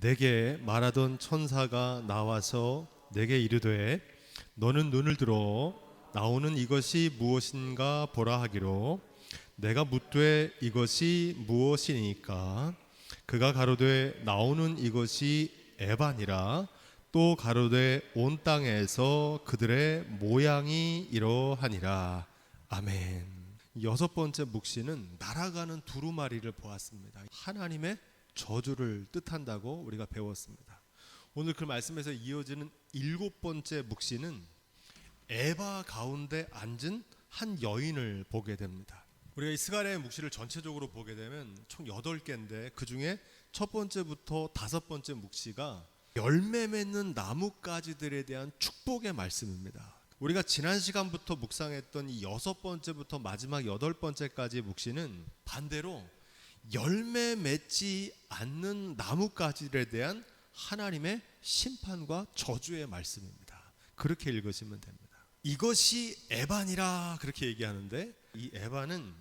내게 말하던 천사가 나와서 내게 이르되 너는 눈을 들어 나오는 이것이 무엇인가 보라 하기로 내가 묻되 이것이 무엇이니까 그가 가로되 나오는 이것이 에반이라 또 가로되 온 땅에서 그들의 모양이 이러하니라 아멘. 여섯 번째 묵시는 날아가는 두루마리를 보았습니다. 하나님의 저주를 뜻한다고 우리가 배웠습니다. 오늘 그 말씀에서 이어지는 일곱 번째 묵시는 에바 가운데 앉은 한 여인을 보게 됩니다. 우리가 이 스가랴의 묵시를 전체적으로 보게 되면 총 여덟 개인데 그 중에 첫 번째부터 다섯 번째 묵시가 열매 맺는 나뭇가지들에 대한 축복의 말씀입니다. 우리가 지난 시간부터 묵상했던 이 여섯 번째부터 마지막 여덟 번째까지 묵시는 반대로 열매 맺지 않는 나뭇가지들에 대한 하나님의 심판과 저주의 말씀입니다. 그렇게 읽으시면 됩니다. 이것이 에반이라 그렇게 얘기하는데 이 에반은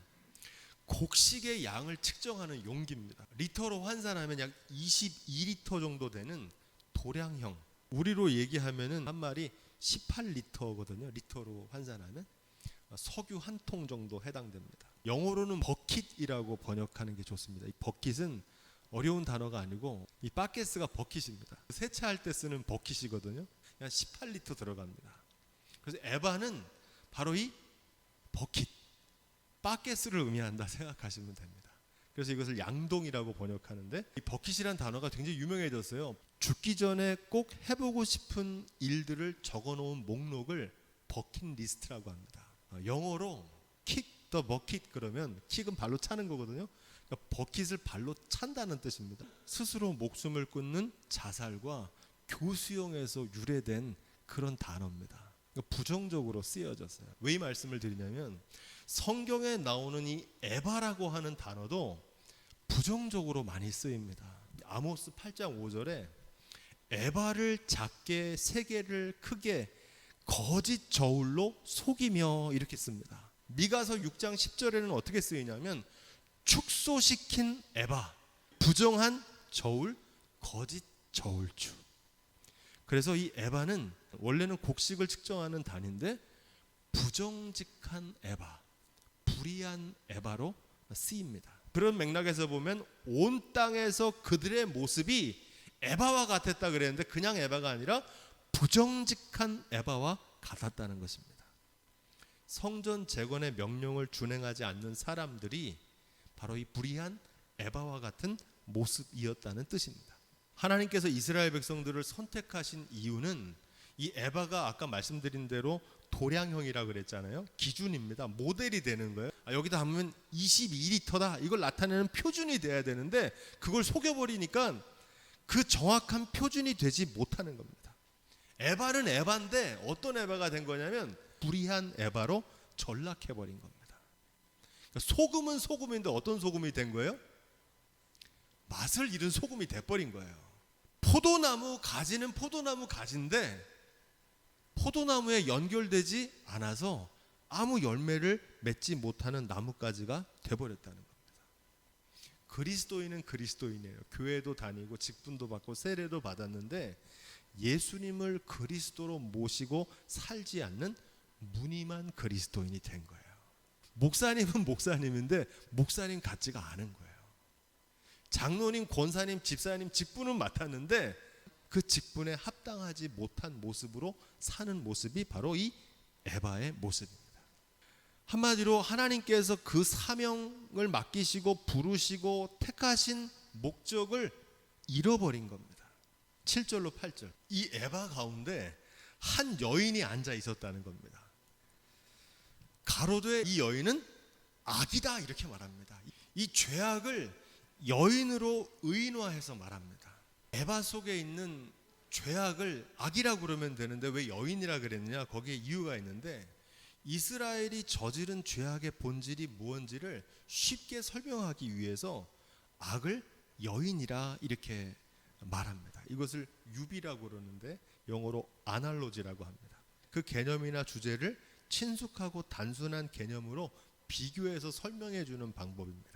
곡식의 양을 측정하는 용기입니다. 리터로 환산하면 약 22리터 정도 되는 도량형. 우리로 얘기하면은 한 마리 18리터거든요. 리터로 환산하면 석유 한 통 정도 해당됩니다. 영어로는 버킷이라고 번역하는 게 좋습니다. 이 버킷은 어려운 단어가 아니고 이 바켓스가 버킷입니다. 세차할 때 쓰는 버킷이거든요. 한 18리터 들어갑니다. 그래서 에바는 바로 이 버킷, 바켓스를 의미한다 생각하시면 됩니다. 그래서 이것을 양동이라고 번역하는데 이 버킷이라는 단어가 굉장히 유명해졌어요. 죽기 전에 꼭 해보고 싶은 일들을 적어놓은 목록을 버킷 리스트라고 합니다. 어, 영어로 킥 더 버킷 그러면 킥은 발로 차는 거거든요. 그러니까 버킷을 발로 찬다는 뜻입니다. 스스로 목숨을 끊는 자살과 교수형에서 유래된 그런 단어입니다. 그러니까 부정적으로 쓰여졌어요. 왜 이 말씀을 드리냐면 성경에 나오는 이 에바라고 하는 단어도 부정적으로 많이 쓰입니다. 아모스 8장 5절에 에바를 작게 세계를 크게 거짓 저울로 속이며 이렇게 씁니다. 미가서 6장 10절에는 어떻게 쓰이냐면 축소시킨 에바, 부정한 저울, 거짓 저울주. 그래서 이 에바는 원래는 곡식을 측정하는 단인데 부정직한 에바, 불의한 에바로 쓰입니다. 그런 맥락에서 보면 온 땅에서 그들의 모습이 에바와 같았다 그랬는데 그냥 에바가 아니라 부정직한 에바와 같았다는 것입니다. 성전 재건의 명령을 준행하지 않는 사람들이 바로 이 불의한 에바와 같은 모습이었다는 뜻입니다. 하나님께서 이스라엘 백성들을 선택하신 이유는 이 에바가 아까 말씀드린 대로 도량형이라 그랬잖아요. 기준입니다. 모델이 되는 거예요. 아, 여기다 하면 22리터다. 이걸 나타내는 표준이 돼야 되는데 그걸 속여버리니까 그 정확한 표준이 되지 못하는 겁니다. 에바는 에바인데 어떤 에바가 된 거냐면 불의한 에바로 전락해버린 겁니다. 그러니까 소금은 소금인데 어떤 소금이 된 거예요? 맛을 잃은 소금이 돼버린 거예요. 포도나무 가지는 포도나무 가지인데 포도나무에 연결되지 않아서 아무 열매를 맺지 못하는 나뭇가지가 돼버렸다는 겁니다. 그리스도인은 그리스도인이에요. 교회도 다니고 직분도 받고 세례도 받았는데 예수님을 그리스도로 모시고 살지 않는 무늬만 그리스도인이 된 거예요. 목사님은 목사님인데 목사님 같지가 않은 거예요. 장로님, 권사님, 집사님 직분은 맡았는데 그 직분에 합당하지 못한 모습으로 사는 모습이 바로 이 에바의 모습입니다. 한마디로 하나님께서 그 사명을 맡기시고 부르시고 택하신 목적을 잃어버린 겁니다. 7절로 8절. 이 에바 가운데 한 여인이 앉아 있었다는 겁니다. 가로되 이 여인은 악이다 이렇게 말합니다. 이 죄악을 여인으로 의인화해서 말합니다. 에바 속에 있는 죄악을 악이라고 그러면 되는데 왜 여인이라 그랬느냐? 거기에 이유가 있는데 이스라엘이 저지른 죄악의 본질이 무언지를 쉽게 설명하기 위해서 악을 여인이라 이렇게 말합니다. 이것을 유비라고 그러는데 영어로 아날로지라고 합니다. 그 개념이나 주제를 친숙하고 단순한 개념으로 비교해서 설명해 주는 방법입니다.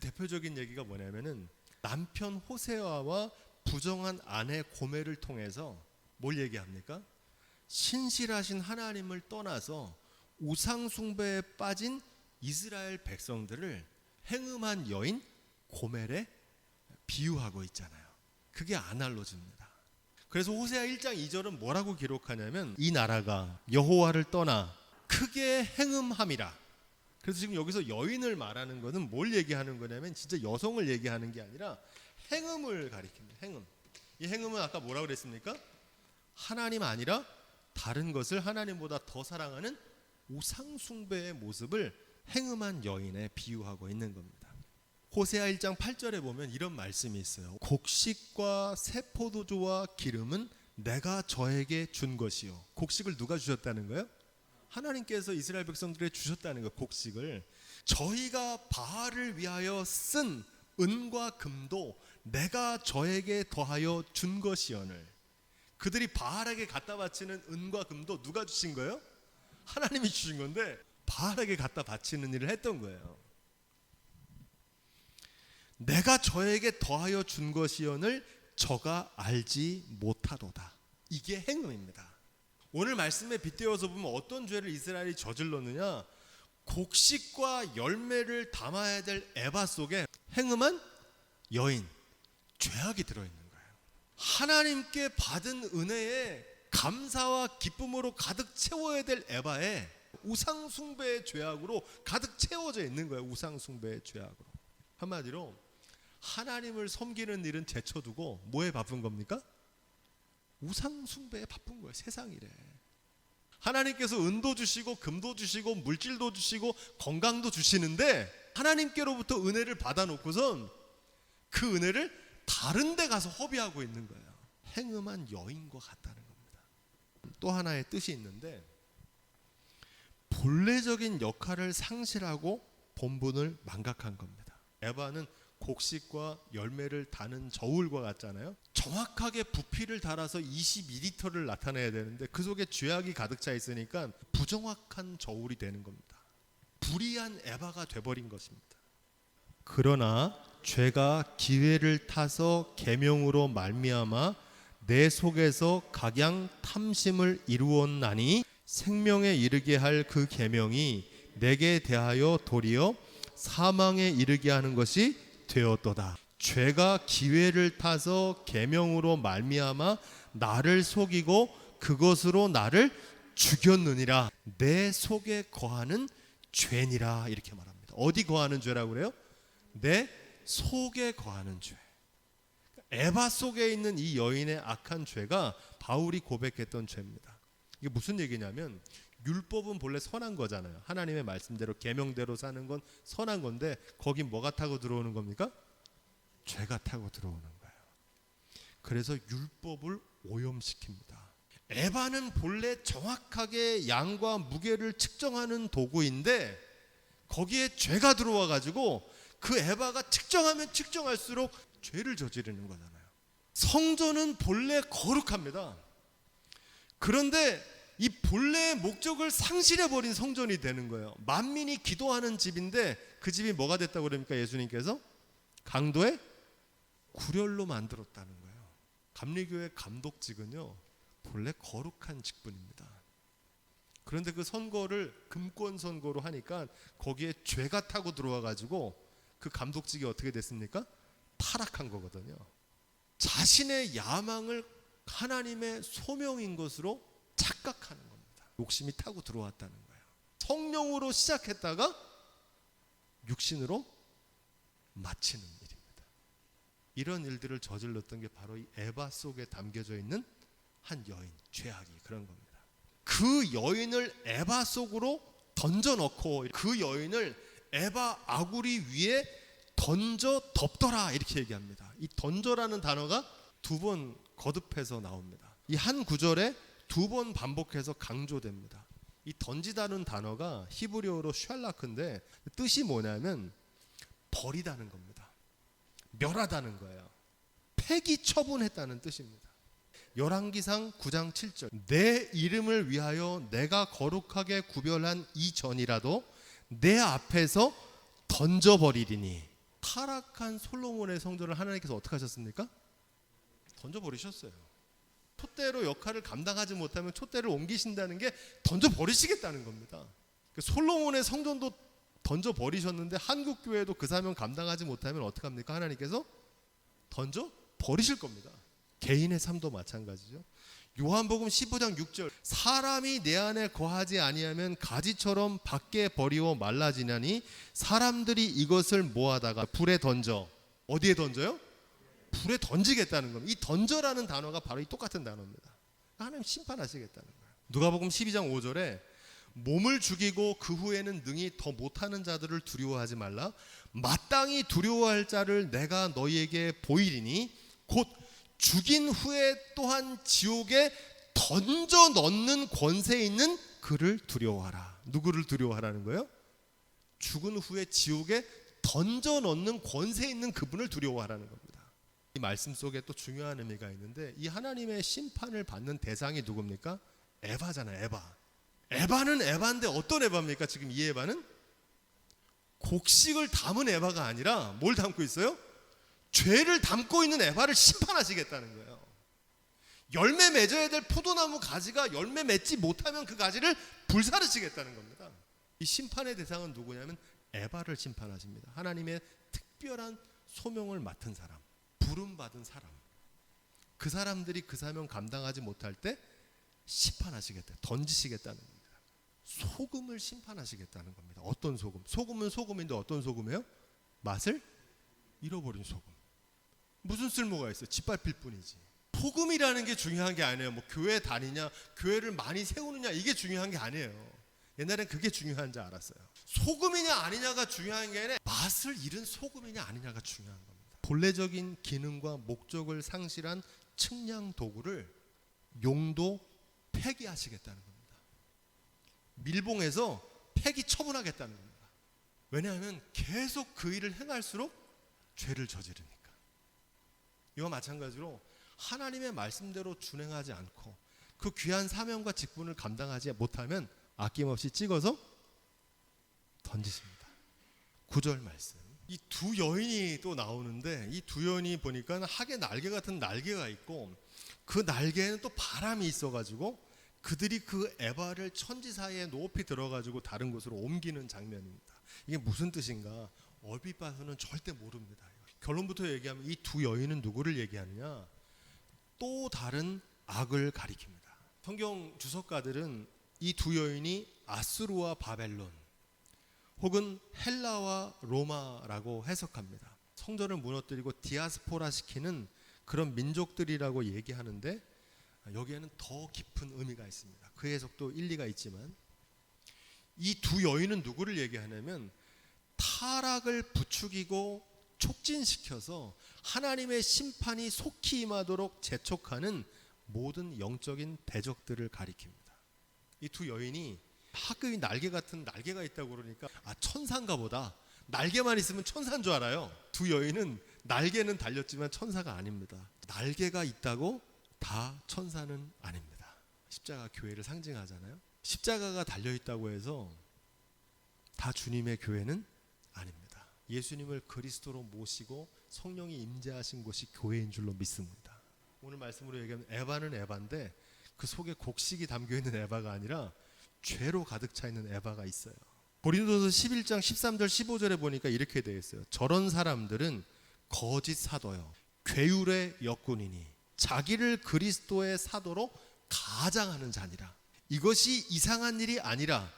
대표적인 얘기가 뭐냐면은 남편 호세아와 부정한 아내 고매를 통해서 뭘 얘기합니까? 신실하신 하나님을 떠나서 우상 숭배에 빠진 이스라엘 백성들을 행음한 여인 고멜에 비유하고 있잖아요. 그게 아날로지입니다. 그래서 호세아 1장 2절은 뭐라고 기록하냐면 이 나라가 여호와를 떠나 크게 행음함이라. 그래서 지금 여기서 여인을 말하는 것은 뭘 얘기하는 거냐면 진짜 여성을 얘기하는 게 아니라 행음을 가리킵니다. 행음. 이 행음은 아까 뭐라고 그랬습니까? 하나님 아니라 다른 것을 하나님보다 더 사랑하는 우상 숭배의 모습을 행음한 여인에 비유하고 있는 겁니다. 호세아 1장 8절에 보면 이런 말씀이 있어요. 곡식과 새 포도주와 기름은 내가 저에게 준 것이요. 곡식을 누가 주셨다는 거예요? 하나님께서 이스라엘 백성들에 주셨다는 거 곡식을 저희가 바알을 위하여 쓴 은과 금도 내가 저에게 더하여 준 것이여늘 그들이 바알에게 갖다 바치는 은과 금도 누가 주신 거예요? 하나님이 주신 건데 바알에게 갖다 바치는 일을 했던 거예요. 내가 저에게 더하여 준 것이여늘 저가 알지 못하도다. 이게 행음입니다. 오늘 말씀에 빗대어서 보면 어떤 죄를 이스라엘이 저질렀느냐? 곡식과 열매를 담아야 될 에바 속에 행음한 여인, 죄악이 들어있는 거예요. 하나님께 받은 은혜에 감사와 기쁨으로 가득 채워야 될 에바에 우상 숭배의 죄악으로 가득 채워져 있는 거예요. 우상 숭배의 죄악으로. 한마디로 하나님을 섬기는 일은 제쳐두고 뭐에 바쁜 겁니까? 우상 숭배에 바쁜 거예요. 세상 일에. 하나님께서 은도 주시고 금도 주시고 물질도 주시고 건강도 주시는데 하나님께로부터 은혜를 받아놓고선 그 은혜를 다른 데 가서 허비하고 있는 거예요. 행음한 여인과 같다는 겁니다. 또 하나의 뜻이 있는데 본래적인 역할을 상실하고 본분을 망각한 겁니다. 에바는 곡식과 열매를 다는 저울과 같잖아요. 정확하게 부피를 달아서 22리터를 나타내야 되는데 그 속에 죄악이 가득 차 있으니까 부정확한 저울이 되는 겁니다. 불의한 에바가 돼버린 것입니다. 그러나 죄가 기회를 타서 계명으로 말미암아 내 속에서 각양 탐심을 이루었나니 생명에 이르게 할 그 계명이 내게 대하여 도리어 사망에 이르게 하는 것이 되었도다. 죄가 기회를 타서 계명으로 말미암아 나를 속이고 그것으로 나를 죽였느니라. 내 속에 거하는 죄니라 이렇게 말합니다. 어디 거하는 죄라고 그래요? 내 속에 거하는 죄. 에바 속에 있는 이 여인의 악한 죄가 바울이 고백했던 죄입니다. 이게 무슨 얘기냐면 율법은 본래 선한 거잖아요. 하나님의 말씀대로 계명대로 사는 건 선한 건데 거기 뭐가 타고 들어오는 겁니까? 죄가 타고 들어오는 거예요. 그래서 율법을 오염시킵니다. 에바는 본래 정확하게 양과 무게를 측정하는 도구인데 거기에 죄가 들어와 가지고 그 에바가 측정하면 측정할수록 죄를 저지르는 거잖아요. 성전은 본래 거룩합니다. 그런데 이 본래의 목적을 상실해 버린 성전이 되는 거예요. 만민이 기도하는 집인데 그 집이 뭐가 됐다고 그럽니까? 예수님께서 강도의 구렬로 만들었다는 거예요. 감리교회 감독직은요. 본래 거룩한 직분입니다. 그런데 그 선거를 금권 선거로 하니까 거기에 죄가 타고 들어와 가지고 그 감독직이 어떻게 됐습니까? 타락한 거거든요. 자신의 야망을 하나님의 소명인 것으로 착각하는 겁니다. 욕심이 타고 들어왔다는 거예요. 성령으로 시작했다가 육신으로 마치는 일입니다. 이런 일들을 저질렀던 게 바로 이 에바 속에 담겨져 있는 한 여인, 죄악이 그런 겁니다. 그 여인을 에바 속으로 던져 넣고 그 여인을 에바 아구리 위에 던져 덮더라 이렇게 얘기합니다. 이 던져라는 단어가 두 번 거듭해서 나옵니다. 이 한 구절에 두 번 반복해서 강조됩니다. 이 던지다는 단어가 히브리어로 샬라크인데 뜻이 뭐냐면 버리다는 겁니다. 멸하다는 거예요. 폐기 처분했다는 뜻입니다. 열왕기상 9장 7절 내 이름을 위하여 내가 거룩하게 구별한 이 전이라도 내 앞에서 던져버리리니 타락한 솔로몬의 성전을 하나님께서 어떻게 하셨습니까? 던져버리셨어요. 촛대로 역할을 감당하지 못하면 촛대를 옮기신다는 게 던져 버리시겠다는 겁니다. 그 솔로몬의 성전도 던져 버리셨는데 한국 교회도 그 사명 감당하지 못하면 어떡합니까? 하나님께서 던져 버리실 겁니다. 개인의 삶도 마찬가지죠. 요한복음 15장 6절 사람이 내 안에 거하지 아니하면 가지처럼 밖에 버리워 말라지나니 사람들이 이것을 모아다가 불에 던져 어디에 던져요? 불에 던지겠다는 겁니다. 이 던져라는 단어가 바로 이 똑같은 단어입니다. 하나님 심판하시겠다는 거예요. 누가복음 12장 5절에 몸을 죽이고 그 후에는 능히 더 못하는 자들을 두려워하지 말라. 마땅히 두려워할 자를 내가 너희에게 보이리니 곧 죽인 후에 또한 지옥에 던져 넣는 권세 있는 그를 두려워하라. 누구를 두려워하라는 거예요? 죽은 후에 지옥에 던져 넣는 권세 있는 그분을 두려워하라는 겁니다. 이 말씀 속에 또 중요한 의미가 있는데 이 하나님의 심판을 받는 대상이 누굽니까? 에바잖아요. 에바. 에바는 에바인데 어떤 에바입니까? 지금 이 에바는 곡식을 담은 에바가 아니라 뭘 담고 있어요? 죄를 담고 있는 에바를 심판하시겠다는 거예요. 열매 맺어야 될 포도나무 가지가 열매 맺지 못하면 그 가지를 불사르시겠다는 겁니다. 이 심판의 대상은 누구냐면 에바를 심판하십니다. 하나님의 특별한 소명을 맡은 사람, 부름 받은 사람. 그 사람들이 그 사명 감당하지 못할 때 심판하시겠다. 던지시겠다는 겁니다. 소금을 심판하시겠다는 겁니다. 어떤 소금? 소금은 소금인데 어떤 소금이에요? 맛을 잃어버린 소금. 무슨 쓸모가 있어? 짓밟힐 뿐이지. 소금이라는 게 중요한 게 아니에요. 뭐 교회 다니냐, 교회를 많이 세우느냐 이게 중요한 게 아니에요. 옛날엔 그게 중요한 줄 알았어요. 소금이냐 아니냐가 중요한 게 아니라 맛을 잃은 소금이냐 아니냐가 중요한 겁니다. 본래적인 기능과 목적을 상실한 측량 도구를 용도 폐기하시겠다는 겁니다. 밀봉해서 폐기 처분하겠다는 겁니다. 왜냐하면 계속 그 일을 행할수록 죄를 저지르니까. 이와 마찬가지로 하나님의 말씀대로 준행하지 않고 그 귀한 사명과 직분을 감당하지 못하면 아낌없이 찍어서 던지십니다. 구절 말씀. 이 두 여인이 또 나오는데 이 두 여인이 보니까 학의 날개 같은 날개가 있고 그 날개에는 또 바람이 있어가지고 그들이 그 에바를 천지 사이에 높이 들어가지고 다른 곳으로 옮기는 장면입니다. 이게 무슨 뜻인가? 얼핏 봐서는 절대 모릅니다. 결론부터 얘기하면 이 두 여인은 누구를 얘기하느냐? 또 다른 악을 가리킵니다. 성경 주석가들은 이 두 여인이 아수르와 바벨론 혹은 헬라와 로마라고 해석합니다. 성전을 무너뜨리고 디아스포라 시키는 그런 민족들이라고 얘기하는데 여기에는 더 깊은 의미가 있습니다. 그 해석도 일리가 있지만 이 두 여인은 누구를 얘기하냐면 타락을 부추기고 촉진시켜서 하나님의 심판이 속히 임하도록 재촉하는 모든 영적인 대적들을 가리킵니다. 이 두 여인이 학급이 날개 같은 날개가 있다고 그러니까 아 천사인가 보다. 날개만 있으면 천사인 줄 알아요. 두 여인은 날개는 달렸지만 천사가 아닙니다. 날개가 있다고 다 천사는 아닙니다. 십자가 교회를 상징하잖아요. 십자가가 달려 있다고 해서 다 주님의 교회는 아닙니다. 예수님을 그리스도로 모시고 성령이 임재하신 곳이 교회인 줄로 믿습니다. 오늘 말씀으로 얘기하면 에바는 에바인데 그 속에 곡식이 담겨 있는 에바가 아니라 죄로 가득 차 있는 에바가 있어요. 고린도서 11장 13절 15절에 보니까 이렇게 되어 있어요. 저런 사람들은 거짓 사도요. 괴율의 역군이니 자기를 그리스도의 사도로 가장하는 자니라. 이것이 이상한 일이 아니라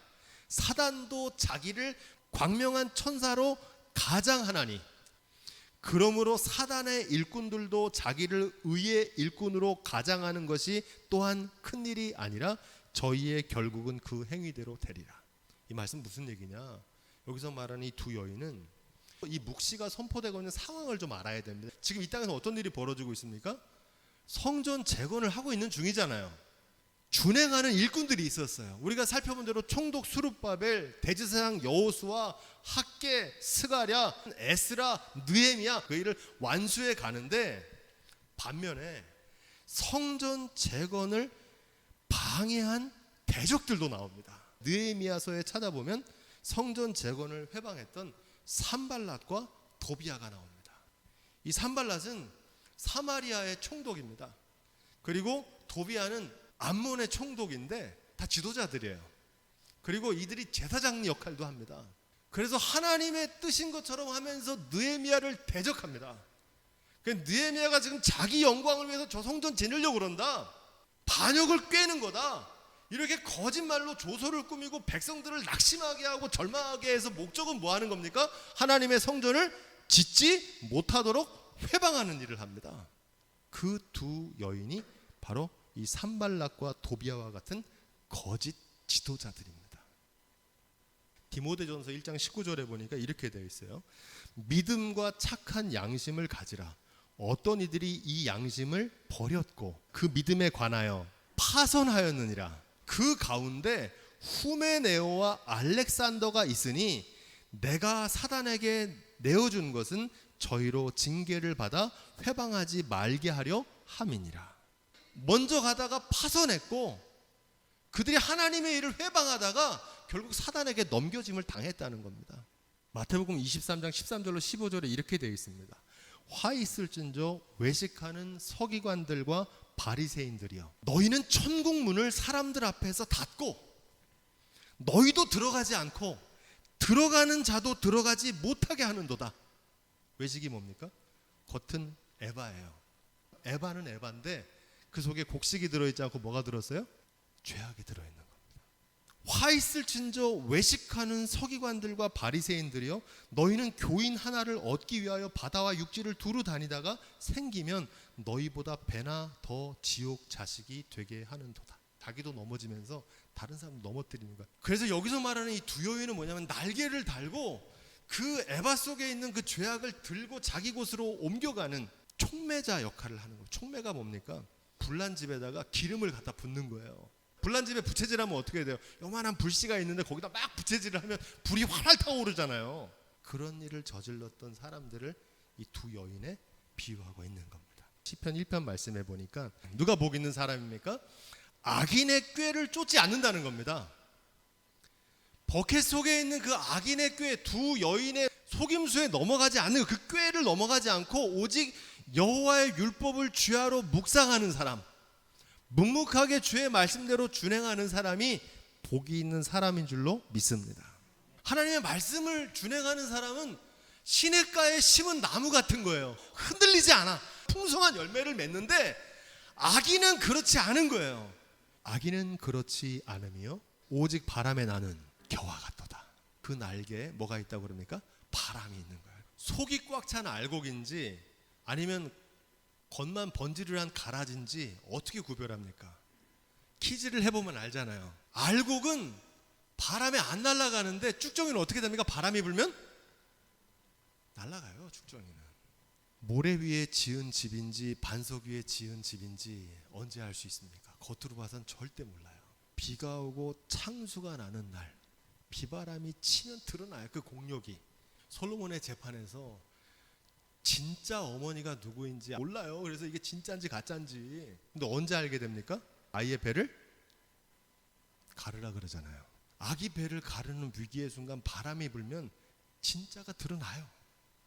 사단도 자기를 광명한 천사로 가장하나니 그러므로 사단의 일꾼들도 자기를 의의 일꾼으로 가장하는 것이 또한 큰 일이 아니라 저희의 결국은 그 행위대로 되리라. 이 말씀 무슨 얘기냐? 여기서 말하는 이 두 여인은 이 묵시가 선포되고 있는 상황을 좀 알아야 됩니다. 지금 이 땅에서 어떤 일이 벌어지고 있습니까? 성전 재건을 하고 있는 중이잖아요. 준행하는 일꾼들이 있었어요. 우리가 살펴본 대로 총독 수룹바벨, 대제사장 여호수아, 학계, 스가랴, 에스라, 느헤미야 그 일을 완수해 가는데 반면에 성전 재건을 방해한 대적들도 나옵니다. 느헤미야서에 찾아보면 성전 재건을 회방했던 산발랏과 도비아가 나옵니다. 이 산발랏은 사마리아의 총독입니다. 그리고 도비아는 암몬의 총독인데 다 지도자들이에요. 그리고 이들이 제사장 역할도 합니다. 그래서 하나님의 뜻인 것처럼 하면서 느헤미야를 대적합니다. 그 느헤미야가 지금 자기 영광을 위해서 저 성전 지내려고 그런다. 반역을 꿰는 거다. 이렇게 거짓말로 조소를 꾸미고 백성들을 낙심하게 하고 절망하게 해서 목적은 뭐 하는 겁니까? 하나님의 성전을 짓지 못하도록 회방하는 일을 합니다. 그 두 여인이 바로 이 산발락과 도비아와 같은 거짓 지도자들입니다. 디모데전서 1장 19절에 보니까 이렇게 되어 있어요. 믿음과 착한 양심을 가지라. 어떤 이들이 이 양심을 버렸고 그 믿음에 관하여 파선하였느니라. 그 가운데 후메네오와 알렉산더가 있으니 내가 사단에게 내어준 것은 저희로 징계를 받아 회방하지 말게 하려 함이니라. 먼저 가다가 파선했고 그들이 하나님의 일을 회방하다가 결국 사단에게 넘겨짐을 당했다는 겁니다. 마태복음 23장 13절로 15절에 이렇게 되어 있습니다. 화 있을진저 외식하는 서기관들과 바리새인들이여 너희는 천국 문을 사람들 앞에서 닫고 너희도 들어가지 않고 들어가는 자도 들어가지 못하게 하는도다. 외식이 뭡니까? 겉은 에바예요. 에바는 에바인데 그 속에 곡식이 들어있지 않고 뭐가 들었어요? 죄악이 들어있는. 화 있을 진저 외식하는 서기관들과 바리새인들이여 너희는 교인 하나를 얻기 위하여 바다와 육지를 두루 다니다가 생기면 너희보다 배나 더 지옥 자식이 되게 하는도다. 자기도 넘어지면서 다른 사람 넘어뜨리는 거야. 그래서 여기서 말하는 이 두 여인은 뭐냐면 날개를 달고 그 에바 속에 있는 그 죄악을 들고 자기 곳으로 옮겨가는 촉매자 역할을 하는 거예요. 촉매가 뭡니까? 불난 집에다가 기름을 갖다 붓는 거예요. 불난 집에 부채질하면 어떻게 돼요? 요만한 불씨가 있는데 거기다 막 부채질을 하면 불이 활활 타오르잖아요. 그런 일을 저질렀던 사람들을 이 두 여인에 비유하고 있는 겁니다. 시편 1편 말씀해 보니까 누가 복 있는 사람입니까? 악인의 꾀를 쫓지 않는다는 겁니다. 버켓 속에 있는 그 악인의 꾀, 두 여인의 속임수에 넘어가지 않는 그 꾀를 넘어가지 않고 오직 여호와의 율법을 주야로 묵상하는 사람, 묵묵하게 주의 말씀대로 준행하는 사람이 복이 있는 사람인 줄로 믿습니다. 하나님의 말씀을 준행하는 사람은 시냇가에 심은 나무 같은 거예요. 흔들리지 않아. 풍성한 열매를 맺는데 악인은 그렇지 않은 거예요. 악인은 그렇지 않으며 오직 바람에 나는 겨와 같도다. 그 날개에 뭐가 있다고 그럽니까? 바람이 있는 거예요. 속이 꽉 찬 알곡인지 아니면 겉만 번지를 한 가라지인지 어떻게 구별합니까? 키즈를 해보면 알잖아요. 알곡은 바람에 안 날아가는데 쭉정이는 어떻게 됩니까? 바람이 불면 날아가요. 쭉정이는. 모래 위에 지은 집인지 반석 위에 지은 집인지 언제 알 수 있습니까? 겉으로 봐선 절대 몰라요. 비가 오고 창수가 나는 날 비바람이 치면 드러나요. 그 공력이. 솔로몬의 재판에서 진짜 어머니가 누구인지 몰라요. 그래서 이게 진짜인지 가짜인지. 근데 언제 알게 됩니까? 아이의 배를 가르라 그러잖아요. 아기 배를 가르는 위기의 순간 바람이 불면 진짜가 드러나요.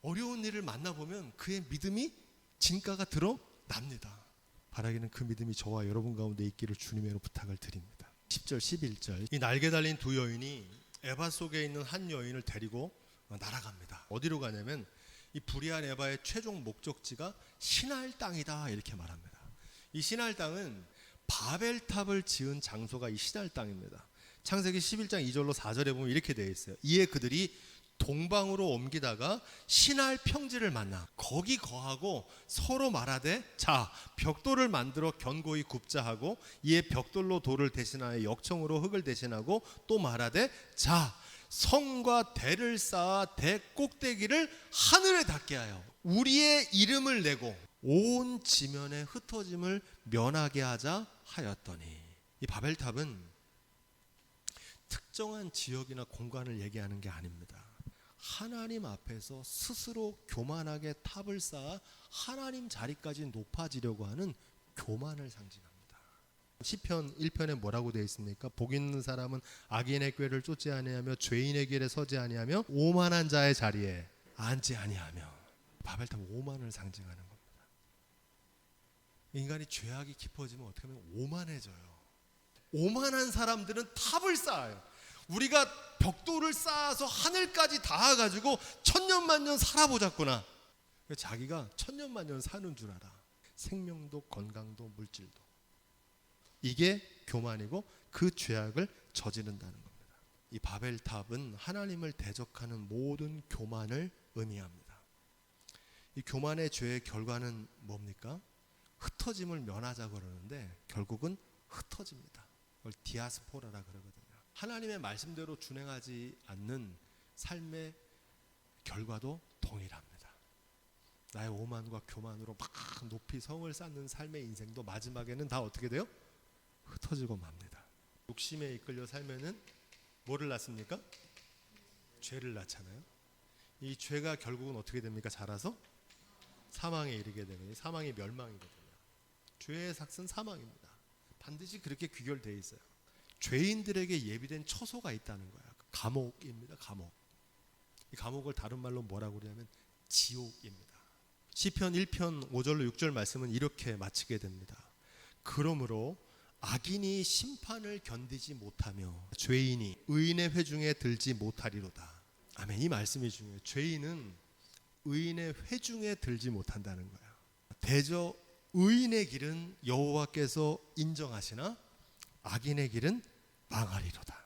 어려운 일을 만나보면 그의 믿음이 진가가 드러납니다. 바라기는 그 믿음이 저와 여러분 가운데 있기를 주님으로 부탁을 드립니다. 10절 11절 이 날개 달린 두 여인이 에바 속에 있는 한 여인을 데리고 날아갑니다. 어디로 가냐면 이 불의한 에바의 최종 목적지가 신할 땅이다 이렇게 말합니다. 이 신할 땅은 바벨탑을 지은 장소가 이 신할 땅입니다. 창세기 11장 2절로 4절에 보면 이렇게 되어 있어요. 이에 그들이 동방으로 옮기다가 신할 평지를 만나 거기 거하고 서로 말하되 자 벽돌을 만들어 견고히 굽자 하고 이에 벽돌로 돌을 대신하여 역청으로 흙을 대신하고 또 말하되 자 성과 대를 쌓아 대 꼭대기를 하늘에 닿게 하여 우리의 이름을 내고 온 지면의 흩어짐을 면하게 하자 하였더니 이 바벨탑은 특정한 지역이나 공간을 얘기하는 게 아닙니다. 하나님 앞에서 스스로 교만하게 탑을 쌓아 하나님 자리까지 높아지려고 하는 교만을 상징합니다. 시편 1편에 뭐라고 되어 있습니까? 복 있는 사람은 악인의 꾀를 쫓지 아니하며 죄인의 길에 서지 아니하며 오만한 자의 자리에 앉지 아니하며 바벨탑 오만을 상징하는 겁니다. 인간이 죄악이 깊어지면 어떻게 하면 오만해져요. 오만한 사람들은 탑을 쌓아요. 우리가 벽돌을 쌓아서 하늘까지 닿아가지고 천년만년 살아보자꾸나. 자기가 천년만년 사는 줄 알아. 생명도 건강도 물질도. 이게 교만이고 그 죄악을 저지른다는 겁니다. 이 바벨탑은 하나님을 대적하는 모든 교만을 의미합니다. 이 교만의 죄의 결과는 뭡니까? 흩어짐을 면하자 그러는데 결국은 흩어집니다. 그걸 디아스포라라 그러거든요. 하나님의 말씀대로 준행하지 않는 삶의 결과도 동일합니다. 나의 오만과 교만으로 막 높이 성을 쌓는 삶의 인생도 마지막에는 다 어떻게 돼요? 흩어지고 맙니다. 욕심에 이끌려 살면은 뭐를 낳습니까? 죄를 낳잖아요. 이 죄가 결국은 어떻게 됩니까? 자라서 사망에 이르게 되거든요. 사망이 멸망이거든요. 죄의 삭은 사망입니다. 반드시 그렇게 귀결되어 있어요. 죄인들에게 예비된 처소가 있다는 거야. 감옥입니다. 감옥. 이 감옥을 다른 말로 뭐라고 그러냐면 지옥입니다. 시편 1편 5절로 6절 말씀은 이렇게 마치게 됩니다. 그러므로 악인이 심판을 견디지 못하며 죄인이 의인의 회중에 들지 못하리로다. 아멘. 이 말씀이 중요해요. 죄인은 의인의 회중에 들지 못한다는 거예요. 대저 의인의 길은 여호와께서 인정하시나 악인의 길은 망하리로다.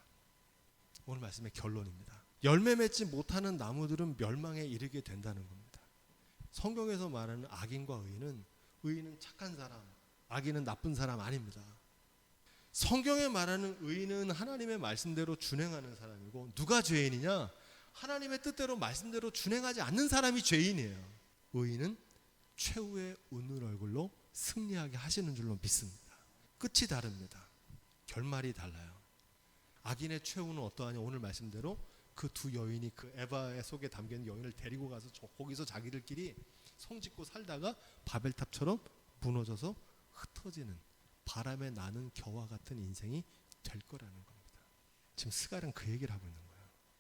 오늘 말씀의 결론입니다. 열매 맺지 못하는 나무들은 멸망에 이르게 된다는 겁니다. 성경에서 말하는 악인과 의인은 의인은 착한 사람, 악인은 나쁜 사람 아닙니다. 성경에 말하는 의인은 하나님의 말씀대로 준행하는 사람이고 누가 죄인이냐? 하나님의 뜻대로 말씀대로 준행하지 않는 사람이 죄인이에요. 의인은 최후의 웃는 얼굴로 승리하게 하시는 줄로 믿습니다. 끝이 다릅니다. 결말이 달라요. 악인의 최후는 어떠하냐? 오늘 말씀대로 그 두 여인이 그 에바의 속에 있는 여인을 데리고 가서 저, 거기서 자기들끼리 성짓고 살다가 바벨탑처럼 무너져서 흩어지는 바람에 나는 겨와 같은 인생이 될 거라는 겁니다. 지금 스갈은 그 얘기를 하고 있는 거예요.